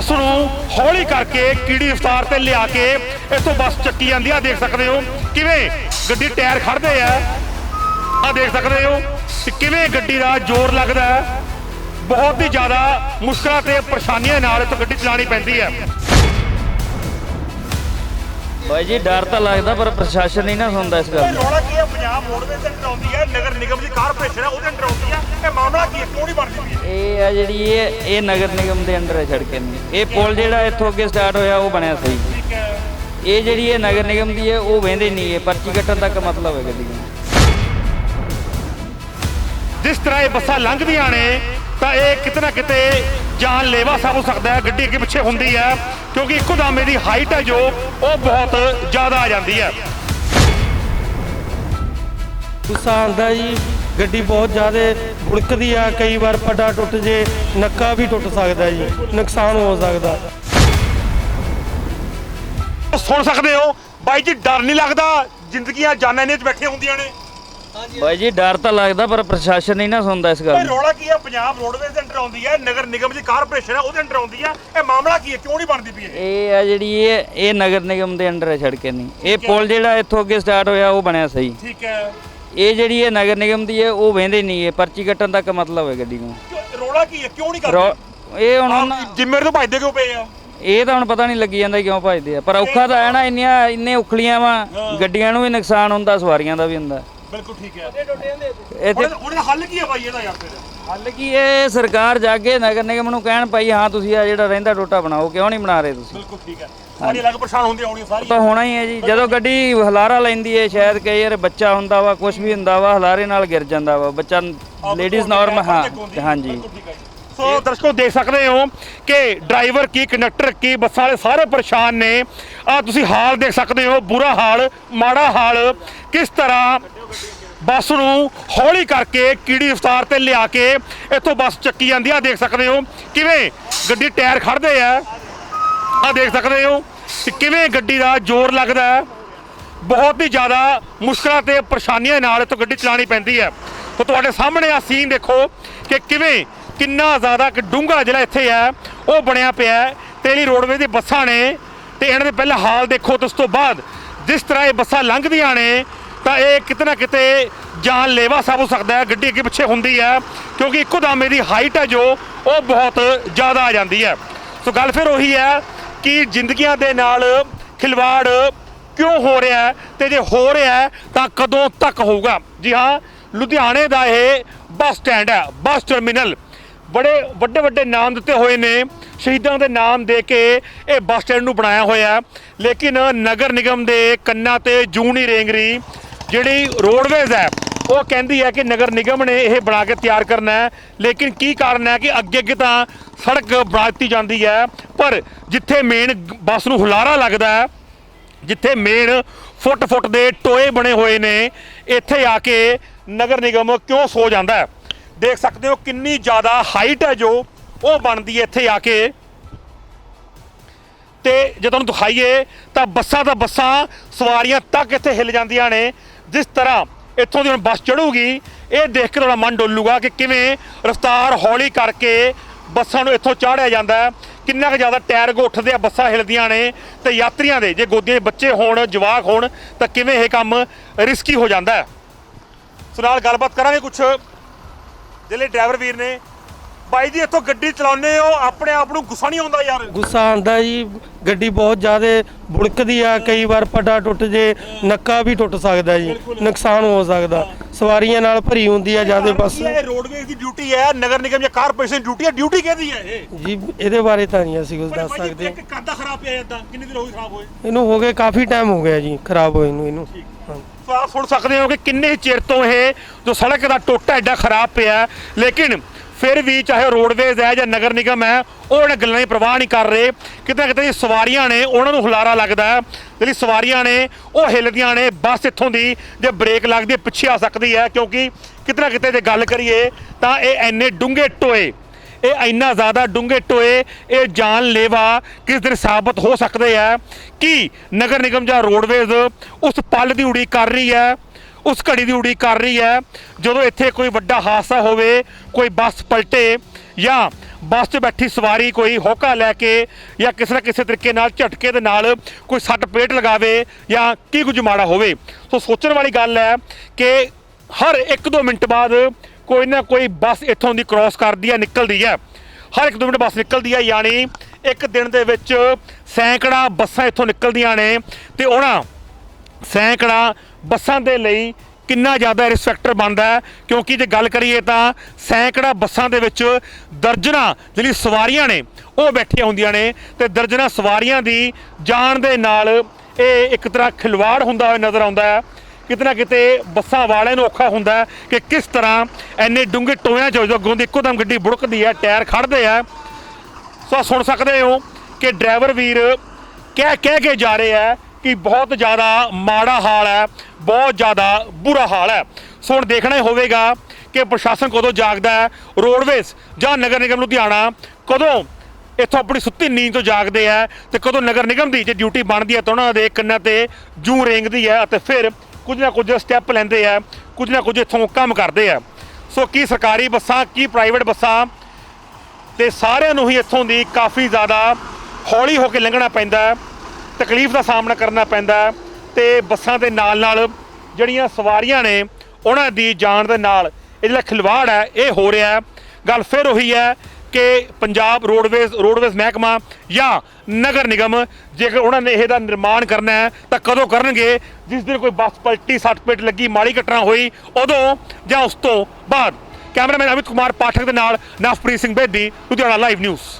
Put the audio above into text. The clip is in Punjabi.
ਬੱਸ ਨੂੰ ਹੌਲੀ ਕਰਕੇ ਕੀੜੀ ਰਫ਼ਤਾਰ ਤੇ ਲਿਆ ਕੇ ਇੱਥੋਂ ਬੱਸ ਚੱਕੀ ਜਾਂਦੀ ਆ। ਦੇਖ ਸਕਦੇ ਹੋ ਕਿਵੇਂ ਗੱਡੀ ਟਾਇਰ ਖੜਦੇ ਆ। ਆ ਦੇਖ ਸਕਦੇ ਹੋ ਕਿ ਕਿਵੇਂ ਗੱਡੀ ਦਾ ਜ਼ੋਰ ਲੱਗਦਾ ਹੈ। ਬਹੁਤ ਹੀ ਜ਼ਿਆਦਾ ਮੁਸ਼ਕਲਾਂ ਤੇ ਪਰੇਸ਼ਾਨੀਆਂ ਨਾਲ ਇੱਥੋਂ ਗੱਡੀ ਚਲਾਉਣੀ ਪੈਂਦੀ ਹੈ। ਬਾਈ ਜੀ ਡਰ ਤਾਂ ਲੱਗਦਾ ਪਰ ਪ੍ਰਸ਼ਾਸਨ ਨਹੀਂ ਨਾ ਸੁਣਦਾ ਇਸ ਗੱਲ ਨੂੰ। ਰੌਲਾ ਕੀ ਹੈ? ਪੰਜਾਬ ਰੋਡਵੇਜ਼ ਦੇ ਅੰਡਰ ਆਉਂਦੀ ਹੈ। ਨਗਰ ਨਿਗਮ ਦੀ ਕਾਰਪੋਰੇਸ਼ਨ ਹੈ ਉਹਦੇ ਅੰਡਰ ਆਉਂਦੀ ਮਾਮਲਾ ਕੀ ਹੈ? ਕਿਉਂ ਨਹੀਂ ਬਣਦੀ ਪਈ ਹੈ। ਇਹ ਆ ਜਿਹੜੀ ਇਹ ਇਹ ਨਗਰ ਨਿਗਮ ਦੇ ਅੰਡਰ ਹੈ ਸੜਕ ਨਹੀਂ ਇਹ ਪੁਲ ਜਿਹੜਾ ਇੱਥੋਂ ਅੱਗੇ ਸਟਾਰਟ ਹੋਇਆ ਉਹ ਬਣਿਆ ਸਹੀ। ਠੀਕ ਹੈ। ਇਹ ਜਿਹੜੀ ਇਹ ਨਗਰ ਨਿਗਮ ਦੀ ਹੈ ਉਹ ਵਹਿੰਦੇ ਨਹੀਂ ਇਹ ਪਰਚੀ ਕੱਟਣ ਤੱਕ ਮਤਲਬ ਹੈ ਗੱਡੀ ਦਾ। ਜਿਸ ਤਰ੍ਹਾਂ ਇਹ ਬੱਸਾਂ ਲੰਘਦੀਆਂ ਨੇ ਤਾਂ ਇਹ ਕਿਤੇ ਨਾ ਕਿਤੇ ਜਾਨ ਲੈਵਾ ਹੋ ਸਕਦਾ ਹੈ। ਗੱਡੀ ਅੱਗੇ ਪਿੱਛੇ ਹੁੰਦੀ ਹੈ ਕਿਉਂਕਿ ਇੱਕੋ ਦਮ ਇਹਦੀ ਹਾਈਟ ਹੈ ਜੋ ਉਹ ਬਹੁਤ ਜ਼ਿਆਦਾ ਆ ਜਾਂਦੀ ਹੈ। ਗੁੱਸਾ ਆਉਂਦਾ ਜੀ ਗੱਡੀ ਬਹੁਤ ਜ਼ਿਆਦਾ ਬੁੜਕਦੀ ਆ ਕਈ ਵਾਰ ਪੱਡਾ ਟੁੱਟ ਜੇ ਨੱਕਾ ਵੀ ਟੁੱਟ ਸਕਦਾ ਜੀ ਨੁਕਸਾਨ ਹੋ ਸਕਦਾ। ਸੁਣ ਸਕਦੇ ਹੋ ਬਾਈ ਜੀ ਡਰ ਨਹੀਂ ਲੱਗਦਾ ਜ਼ਿੰਦਗੀਆਂ ਜਾਨਾਂ ਨੇ ਚ ਬੈਠੀਆਂ ਹੁੰਦੀਆਂ ਨੇ। ਬਾਈ ਜੀ ਡਰ ਤਾਂ ਲੱਗਦਾ ਪਰ ਪ੍ਰਸ਼ਾਸਨ ਨਹੀਂ ਨਾ ਸੁਣਦਾ ਇਸ ਗੱਲ ਇਹ ਨੂੰ। ਰੌਲਾ ਕੀ ਹੈ ਪੰਜਾਬ ਰੋਡਵੇਜ਼ ਦੇ ਅੰਡਰ ਆਉਂਦੀ ਹੈ ਨਗਰ ਨਿਗਮ ਦੀ ਕਾਰਪੋਰੇਸ਼ਨ ਹੈ ਉਹਦੇ ਅੰਡਰ ਆਉਂਦੀ ਹੈ ਇਹ ਮਾਮਲਾ ਕੀ ਹੈ ਕਿਉਂ ਨਹੀਂ ਬਣਦੀ ਪਈ ਇਹ? ਇਹ ਆ ਜਿਹੜੀ ਇਹ ਇਹ ਨਗਰ ਨਿਗਮ ਦੇ ਅੰਡਰ ਹੈ ਸੜਕ ਨਹੀਂ ਇਹ ਪੁਲ ਜਿਹੜਾ ਇੱਥੋਂ ਅੱਗੇ ਸਟਾਰਟ ਹੋਇਆ ਉਹ ਬਣਿਆ ਸਹੀ। ਠੀਕ ਹੈ। ਇਹ ਜਿਹੜੀ ਇਹ ਨਗਰ ਨਿਗਮ ਦੀ ਹੈ ਉਹ ਵਹਿੰਦੇ ਨਹੀਂ ਇਹ ਪਰਚੀ ਕੱਟਣ ਤੱਕ ਮਤਲਬ ਹੈ ਗੱਡੀ ਨੂੰ। ਕਿਉਂ- ਰੌਲਾ ਕੀ ਹੈ? ਕਿਉਂ ਨਹੀਂ ਰੋ- ਕਰਦੇ ਇਹ ਹੁਣ ਉਹਨਾਂ- ਤੋਂ ਭੱਜਦੇ ਕਿਉਂ ਪਏ ਆ? ਇਹ ਤਾਂ ਹੁਣ ਪਤਾ ਨਹੀਂ ਲੱਗੀ ਜਾਂਦਾ ਕਿਉਂ ਭਜਦੇ ਆ ਪਰ ਔਖਾ ਤਾਂ ਹੈ ਨਾ ਇੰਨੀਆਂ ਇੰਨੇ ਉਖਲੀਆਂ ਵਾ ਗੱਡੀਆਂ ਨੂੰ ਵੀ ਨੁਕਸਾਨ ਹੁੰਦਾ ਸਵਾਰੀਆਂ ਦਾ ਵੀ ਹੁੰਦਾ। ਬਿਲਕੁਲ ਠੀਕ ਹੈ। ਇੱਥੇ ਹੁਣ ਹੁਣ ਹੱਲ ਕੀ ਹੈ ਬਾਈ ਇਹਦਾ ਯਾਰ ਫਿਰ? ਹੱਲ ਕੀ ਇਹ ਸਰਕਾਰ ਜਾਗੇ ਨਗਰ ਨਿਗਮ ਨੂੰ ਕਹਿਣ ਭਾਈ ਹਾਂ ਤੁਸੀਂ ਆ ਜਿਹੜਾ ਰਹਿੰਦਾ ਟੋਟਾ ਬਣਾਓ ਕਿਉਂ ਨਹੀਂ ਬਣਾ ਰਹੇ ਤੁਸੀਂ? ਬਿਲਕੁਲ ਠੀਕ ਹੈ। ਸਾਰੀ ਅਲੱਗ ਪਰੇਸ਼ਾਨ ਹੁੰਦੀ ਆਉਣੀ ਸਾਰੀ। ਤਾਂ ਹੋਣਾ ਹੀ ਹੈ ਜੀ। ਜਦੋਂ ਗੱਡੀ ਹਲਾਰਾ ਲੈਂਦੀ ਹੈ ਸ਼ਾਇਦ ਕਈ ਵਾਰ ਬੱਚਾ ਹੁੰਦਾ ਵਾ ਕੁਝ ਵੀ ਹੁੰਦਾ ਵਾ ਹਲਾਰੇ ਨਾਲ ਗਿਰ ਜਾਂਦਾ ਵਾ ਬੱਚਾ ਲੇਡੀਜ਼ ਨਾਰਮ ਹਾਂ ਹਾਂਜੀ। ਸੋ ਦਰਸ਼ਕੋ, ਦੇਖ ਸਕਦੇ ਹੋ ਕਿ ਡਰਾਈਵਰ ਕੀ, ਕੰਡਕਟਰ ਕੀ, ਬੱਸਾਂ ਵਾਲੇ ਸਾਰੇ ਪਰੇਸ਼ਾਨ ਨੇ। ਆ ਤੁਸੀਂ ਹਾਲ ਦੇਖ ਸਕਦੇ ਹੋ, ਬੁਰਾ ਹਾਲ, ਮਾੜਾ ਹਾਲ, ਕਿਸ ਤਰ੍ਹਾਂ ਬੱਸ ਨੂੰ ਹੌਲੀ ਕਰਕੇ ਕੀੜੀ ਰਫ਼ਤਾਰ ਤੇ ਲਿਆ ਕੇ ਇੱਥੋਂ ਬੱਸ ਚੱਕੀ ਜਾਂਦੀ ਆ। ਦੇਖ ਸਕਦੇ ਹੋ, ਕਿਵੇਂ ਗੱਡੀ ਟਾਇਰ ਖੜਦੇ ਆ। ਆ ਦੇਖ ਸਕਦੇ ਹੋ ਕਿ ਕਿਵੇਂ ਗੱਡੀ ਦਾ ਜ਼ੋਰ ਲੱਗਦਾ ਹੈ। ਬਹੁਤ ਹੀ ਜ਼ਿਆਦਾ ਮੁਸ਼ਕਲਾਂ ਤੇ ਪਰੇਸ਼ਾਨੀਆਂ ਨਾਲ ਇੱਥੋਂ ਗੱਡੀ ਚਲਾਉਣੀ ਪੈਂਦੀ ਹੈ। ਤਾਂ ਤੁਹਾਡੇ ਸਾਹਮਣੇ ਆ ਸੀਨ ਦੇਖੋ ਕਿ ਕਿਵੇਂ ਕਿੰਨਾ ਜ਼ਿਆਦਾ ਇੱਕ ਡੂੰਘਾ ਜਿਹੜਾ ਇੱਥੇ ਹੈ, ਉਹ ਬਣਿਆ ਪਿਆ ਹੈ। ਤੇ ਜਿਹੜੀ ਰੋਡਵੇ ਦੀ ਬੱਸਾਂ ਨੇ ਤੇ ਇਹਨਾਂ ਦੇ ਪਹਿਲਾਂ ਹਾਲ ਦੇਖੋ ਤੇ ਉਸ ਤੋਂ ਬਾਅਦ ਜਿਸ ਤਰ੍ਹਾਂ ਇਹ ਬੱਸਾਂ ਲੰਘਦੀਆਂ ਨੇ, ਤਾਂ ਇਹ ਕਿਤੇ ਨਾ ਕਿਤੇ ਜਾਨ ਲੈਵਾ ਸਾਬ ਹੋ ਸਕਦਾ ਹੈ, ਗੱਡੀ ਅੱਗੇ ਪਿੱਛੇ ਹੁੰਦੀ ਹੈ, ਕਿਉਂਕਿ ਇੱਕੋ ਦਮ ਇਹਦੀ ਹਾਈਟ ਹੈ ਜੋ, ਉਹ ਬਹੁਤ ਜ਼ਿਆਦਾ ਆ ਜਾਂਦੀ ਹੈ। ਸੋ ਗੱਲ ਫਿਰ ਉਹੀ ਹੈ ਕਿ ਜ਼ਿੰਦਗੀਆਂ ਦੇ ਨਾਲ ਖਿਲਵਾੜ ਕਿਉਂ ਹੋ ਰਿਹਾ ਹੈ ਤੇ ਜੇ ਹੋ ਰਿਹਾ ਹੈ, ਤਾਂ ਕਦੋਂ ਤੱਕ ਹੋਊਗਾ? ਜੀ ਹਾਂ, ਲੁਧਿਆਣੇ ਦਾ ਇਹ ਬੱਸ ਸਟੈਂਡ ਹੈ, ਬੱਸ ਟਰਮੀਨਲ। ਬੜੇ ਵੱਡੇ ਵੱਡੇ ਨਾਮ ਦਿੱਤੇ ਹੋਏ ਨੇ। ਸ਼ਹੀਦਾਂ ਦੇ ਨਾਮ ਦੇ ਕੇ ਇਹ ਬੱਸ ਸਟੈਂਡ ਨੂੰ ਬਣਾਇਆ ਹੋਇਆ ਲੇਕਿਨ ਨਗਰ ਨਿਗਮ ਦੇ ਕੰਨਾਂ ਤੇ ਜੂੰ ਰੇਂਗਰੀ ਜਿਹੜੀ ਰੋਡਵੇਜ਼ ਹੈ, ਉਹ ਕਹਿੰਦੀ ਹੈ ਕਿ ਨਗਰ ਨਿਗਮ ਨੇ ਇਹ ਬਣਾ ਕੇ ਤਿਆਰ ਕਰਨਾ ਹੈ। ਲੇਕਿਨ ਕੀ ਕਾਰਨ ਹੈ ਕਿ ਅੱਗੇ ਅੱਗੇ ਤਾਂ ਸੜਕ ਬਣਾ ਦਿੱਤੀ ਜਾਂਦੀ ਹੈ। ਪਰ ਜਿੱਥੇ ਮੇਨ ਬੱਸ ਨੂੰ ਹੁਲਾਰਾ ਲੱਗਦਾ ਹੈ, ਜਿੱਥੇ ਮੇਨ ਫੁੱਟ ਫੁੱਟ ਦੇ ਟੋਏ ਬਣੇ ਹੋਏ ਨੇ, ਇੱਥੇ ਆ ਕੇ ਨਗਰ ਨਿਗਮ ਕਿਉਂ ਸੋ ਜਾਂਦਾ ਹੈ? ਦੇਖ ਸਕਦੇ ਹੋ ਕਿੰਨੀ ਜ਼ਿਆਦਾ ਹਾਈਟ ਹੈ ਜੋ ਉਹ ਬਣਦੀ ਹੈ ਇੱਥੇ ਆ ਕੇ। ਤੇ ਜੇ ਤੁਹਾਨੂੰ ਦਿਖਾਈਏ ਤਾਂ ਬੱਸਾਂ ਤਾਂ ਬੱਸਾਂ ਸਵਾਰੀਆਂ ਤੱਕ ਇੱਥੇ ਹਿੱਲ ਜਾਂਦੀਆਂ ਨੇ। ਜਿਸ ਤਰ੍ਹਾਂ ਇੱਥੋਂ ਦੀ ਹੁਣ ਬੱਸ ਚੜੂਗੀ ਇਹ ਦੇਖ ਕੇ ਤੁਹਾਡਾ ਮਨ ਡੋਲੂਗਾ ਕਿ ਕਿਵੇਂ ਰਫ਼ਤਾਰ ਹੌਲੀ ਕਰਕੇ ਬੱਸਾਂ ਨੂੰ ਇੱਥੋਂ ਚਾੜਿਆ ਜਾਂਦਾ ਕਿੰਨਾ ਕੁ ਜ਼ਿਆਦਾ ਟਾਇਰ ਉੱਠਦੇ ਆ, ਬੱਸਾਂ ਹਿਲਦੀਆਂ ਨੇ ਤੇ ਯਾਤਰੀਆਂ ਦੇ, ਜੇ ਗੋਦੀਆਂ ਬੱਚੇ ਹੋਣ, ਜਵਾਕ ਹੋਣ ਤਾਂ ਕਿਵੇਂ ਇਹ ਕੰਮ ਰਿਸਕੀ ਹੋ ਜਾਂਦਾ ਹੈ। ਸੋ ਨਾਲ ਗੱਲਬਾਤ ਕਰਾਂਗੇ ਕੁਝ ਜਿਹੜੇ ਡਰਾਈਵਰ ਵੀਰ ਨੇ ਬਾਈ ਜੀ ਇੱਥੋਂ ਗੱਡੀ ਚਲਾਉਂਦੇ ਹੋ ਆਪਣੇ ਆਪ ਨੂੰ ਗੁੱਸਾ ਨਹੀਂ ਆਉਂਦਾ ਯਾਰ। ਗੁੱਸਾ ਆਉਂਦਾ ਜੀ ਗੱਡੀ ਬਹੁਤ ਜ਼ਿਆਦਾ ਬੁੜਕਦੀ ਆ ਕਈ ਵਾਰ ਪੱਡਾ ਟੁੱਟ ਜੇ ਨੱਕਾ ਵੀ ਟੁੱਟ ਸਕਦਾ ਜੀ ਨੁਕਸਾਨ ਹੋ ਸਕਦਾ ਸਵਾਰੀਆਂ ਨਾਲ ਭਰੀ ਹੁੰਦੀ ਆ ਜ਼ਿਆਦਾ ਬੱਸ। ਇਹ ਰੋਡਵੇਜ਼ ਦੀ ਡਿਊਟੀ ਹੈ ਨਗਰ ਨਿਗਮ ਜਾਂ ਕਾਰਪੋਰੇਸ਼ਨ ਦੀ ਡਿਊਟੀ ਹੈ ਡਿਊਟੀ ਕਿਹਦੀ ਹੈ ਇਹ? ਜੀ ਇਹਦੇ ਬਾਰੇ ਤਾਂ ਨਹੀਂ ਅਸੀਂ ਕੁਝ ਦੱਸ ਸਕਦੇ। ਇੱਕ ਕਾਦਾ ਖਰਾਬ ਪਿਆ ਇਦਾਂ ਕਿੰਨੇ ਦਿਨ ਹੋ ਗਏ ਖਰਾਬ ਹੋਏ? ਇਹਨੂੰ ਹੋ ਗਏ ਕਾਫੀ ਟਾਈਮ ਹੋ ਗਿਆ ਜੀ ਖਰਾਬ ਹੋਏ ਨੂੰ ਇਹਨੂੰ। ਹਾਂ। ਸੋ ਆਪ ਸੁਣ ਸਕਦੇ ਹੋ ਕਿ ਕਿੰਨੇ ਚਿਰ ਤੋਂ ਇਹ ਜੋ ਸੜਕ ਦਾ ਟੋਟਾ ਐਡਾ ਖਰਾਬ ਪਿਆ ਲੇਕਿਨ ਫਿਰ ਵੀ ਚਾਹੇ ਰੋਡਵੇਜ਼ ਹੈ ਜਾਂ ਨਗਰ ਨਿਗਮ ਹੈ, ਉਹ ਇਹਨਾਂ ਗੱਲਾਂ ਦੀ ਪਰਵਾਹ ਨਹੀਂ ਕਰ ਰਹੇ। ਕਿਤੇ ਨਾ ਕਿਤੇ ਜਿਹੜੀ ਸਵਾਰੀਆਂ ਨੇ, ਉਹਨਾਂ ਨੂੰ ਹੁਲਾਰਾ ਲੱਗਦਾ ਹੈ। ਜਿਹੜੀ ਸਵਾਰੀਆਂ ਨੇ, ਉਹ ਹਿੱਲਦੀਆਂ ਨੇ, ਬੱਸ ਇੱਥੋਂ ਦੀ ਜੇ ਬ੍ਰੇਕ ਲੱਗਦੀ ਹੈ, ਪਿੱਛੇ ਆ ਸਕਦੀ ਹੈ। ਕਿਉਂਕਿ ਕਿਤੇ ਨਾ ਕਿਤੇ ਜੇ ਗੱਲ ਕਰੀਏ, ਤਾਂ ਇਹ ਐਨੇ ਡੂੰਘੇ ਟੋਏ, ਇਹ ਇੰਨਾ ਜ਼ਿਆਦਾ ਡੂੰਘੇ ਟੋਏ, ਇਹ ਜਾਨ ਲੇਵਾ ਕਿਸ ਦਿਨ ਸਾਬਤ ਹੋ ਸਕਦੇ ਆ ਕਿ ਨਗਰ ਨਿਗਮ ਜਾਂ ਰੋਡਵੇਜ਼ ਉਸ ਪਲ ਦੀ ਉਡੀਕ ਕਰ ਰਹੀ ਹੈ। ਉਸ ਘੜੀ ਦੀ ਉਡੀਕ ਕਰ ਰਹੀ ਹੈ। ਜਦੋਂ ਇੱਥੇ ਕੋਈ ਵੱਡਾ ਹਾਦਸਾ ਹੋਵੇ, ਕੋਈ ਬੱਸ ਪਲਟੇ ਜਾਂ ਬੱਸ 'ਚ ਬੈਠੀ ਸਵਾਰੀ ਕੋਈ ਹੋਕਾ ਲੈ ਕੇ ਜਾਂ ਕਿਸੇ ਨਾ ਕਿਸੇ ਤਰੀਕੇ ਨਾਲ ਝਟਕੇ ਦੇ ਨਾਲ ਕੋਈ ਸੱਟ ਪੇਟ ਲਗਾਵੇ ਜਾਂ ਕੀ ਕੁਝ ਮਾੜਾ ਹੋਵੇ। ਸੋ ਸੋਚਣ ਵਾਲੀ ਗੱਲ ਹੈ ਕਿ ਹਰ 1-2 ਮਿੰਟ ਬਾਅਦ ਕੋਈ ਨਾ ਕੋਈ ਬੱਸ ਇੱਥੋਂ ਦੀ ਕ੍ਰਾਸ ਕਰਦੀ ਹੈ, ਨਿਕਲਦੀ ਹੈ। ਹਰ ਇੱਕ ਦੋ ਮਿੰਟ ਬੱਸ ਨਿਕਲਦੀ ਹੈ, ਯਾਨੀ ਇੱਕ ਦਿਨ ਦੇ ਵਿੱਚ ਸੈਂਕੜਾ ਬੱਸਾਂ ਇੱਥੋਂ ਨਿਕਲਦੀਆਂ ਨੇ ਤੇ ਉਹਨਾਂ ਸੈਂਕੜਾ ਬੱਸਾਂ ਦੇ ਲਈ ਕਿੰਨਾ ਜ਼ਿਆਦਾ ਰਿਸਪੈਕਟਰ ਬਣਦਾ ਕਿਉਂਕਿ ਜੇ ਗੱਲ ਕਰੀਏ ਤਾਂ ਸੈਂਕੜਾ ਬੱਸਾਂ ਦੇ ਵਿੱਚ ਦਰਜਨਾਂ, ਜਿਹੜੀ ਸਵਾਰੀਆਂ ਨੇ, ਉਹ ਬੈਠੀਆਂ ਹੁੰਦੀਆਂ ਨੇ ਤੇ ਦਰਜਨਾਂ ਸਵਾਰੀਆਂ ਦੀ ਜਾਨ ਦੇ ਨਾਲ ਇਹ ਇੱਕ ਤਰ੍ਹਾਂ ਖਿਲਵਾੜ ਹੁੰਦਾ ਹੋਇਆ ਨਜ਼ਰ ਆਉਂਦਾ ਹੈ। ਕਿਤੇ ਨਾ ਕਿਤੇ ਬੱਸਾਂ ਵਾਲਿਆਂ ਨੂੰ ਔਖਾ ਹੁੰਦਾ ਕਿ ਕਿਸ ਤਰ੍ਹਾਂ ਐਨੇ ਡੂੰਘੇ ਟੋਇਆਂ 'ਚ ਜਦੋਂ ਅੱਗੋਂ ਦੀ ਇੱਕੋ ਦਮ ਗੱਡੀ ਬੁੜਕਦੀ ਹੈ, ਟਾਇਰ ਖੜਦੇ ਆ। ਸੋ ਸੁਣ ਸਕਦੇ ਹੋ ਕਿ ਡਰਾਈਵਰ ਵੀਰ ਕਹਿ ਕਹਿ ਕੇ ਜਾ ਰਹੇ ਆ ਕਿ ਬਹੁਤ ਜ਼ਿਆਦਾ ਮਾੜਾ ਹਾਲ ਹੈ, ਬਹੁਤ ਜ਼ਿਆਦਾ ਬੁਰਾ ਹਾਲ ਹੈ। ਸੋ ਹੁਣ ਦੇਖਣਾ ਹੋਵੇਗਾ ਕਿ ਪ੍ਰਸ਼ਾਸਨ ਕਦੋਂ ਜਾਗਦਾ ਹੈ ਰੋਡਵੇਜ਼ ਜਾਂ ਨਗਰ ਨਿਗਮ ਲੁਧਿਆਣਾ ਕਦੋਂ ਇੱਥੋਂ ਆਪਣੀ ਸੁੱਤੀ ਨੀਂਦ ਤੋਂ ਜਾਗਦੇ ਆ ਤੇ ਕਦੋਂ ਨਗਰ ਨਿਗਮ ਦੀ ਜੇ ਡਿਊਟੀ ਬਣਦੀ ਹੈ ਤਾਂ ਉਹਨਾਂ ਦੇ ਕੰਨਾਂ ਤੇ ਜੂ ਰੇਂਗਦੀ ਹੈ ਅਤੇ ਫਿਰ ਕੁਝ ਨਾ ਕੁਝ ਸਟੈਪ ਲੈਂਦੇ ਆ ਕੁਝ ਨਾ ਕੁਝ ਇੱਥੋਂ ਕੰਮ ਕਰਦੇ ਆ ਸੋ ਕੀ ਸਰਕਾਰੀ ਬੱਸਾਂ, ਕੀ ਪ੍ਰਾਈਵੇਟ ਬੱਸਾਂ ਤੇ ਸਾਰਿਆਂ ਨੂੰ ਹੀ ਇੱਥੋਂ ਦੀ ਕਾਫੀ ਜ਼ਿਆਦਾ ਹੌਲੀ ਹੋ ਕੇ ਲੰਘਣਾ ਪੈਂਦਾ ਹੈ। ਤਕਲੀਫ ਦਾ ਸਾਹਮਣਾ ਕਰਨਾ ਪੈਂਦਾ ਹੈ ਤੇ ਬੱਸਾਂ ਦੇ ਨਾਲ ਨਾਲ ਜਿਹੜੀਆਂ ਸਵਾਰੀਆਂ ਨੇ, ਉਹਨਾਂ ਦੀ ਜਾਨ ਦੇ ਨਾਲ ਇਹ ਜਿਹੜਾ ਖਿਲਵਾੜ ਹੈ, ਇਹ ਹੋ ਰਿਹਾ ਹੈ। ਗੱਲ ਫਿਰ ਉਹੀ ਹੈ ਕਿ ਪੰਜਾਬ ਰੋਡਵੇਜ਼ ਰੋਡਵੇਜ਼ ਮਹਿਕਮਾ ਜਾਂ ਨਗਰ ਨਿਗਮ, ਜੇਕਰ ਉਹਨਾਂ ਨੇ ਇਹਦਾ ਨਿਰਮਾਣ ਕਰਨਾ ਹੈ, ਤਾਂ ਕਦੋਂ ਕਰਨਗੇ? ਜਿਸ ਦਿਨ ਕੋਈ ਬੱਸ ਪਲਟੀ, ਸੱਟ ਪੇਟ ਲੱਗੀ, ਮਾੜੀ ਘਟਨਾ ਹੋਈ, ਉਦੋਂ ਜਾਂ ਉਸ ਤੋਂ ਬਾਅਦ? ਕੈਮਰਾਮੈਨ ਅਮਿਤ ਕੁਮਾਰ, ਪਾਠਕ ਦੇ ਨਾਲ ਨਵਪ੍ਰੀਤ ਸਿੰਘ ਬੇਦੀ, ਲੁਧਿਆਣਾ ਲਾਈਵ ਨਿਊਜ਼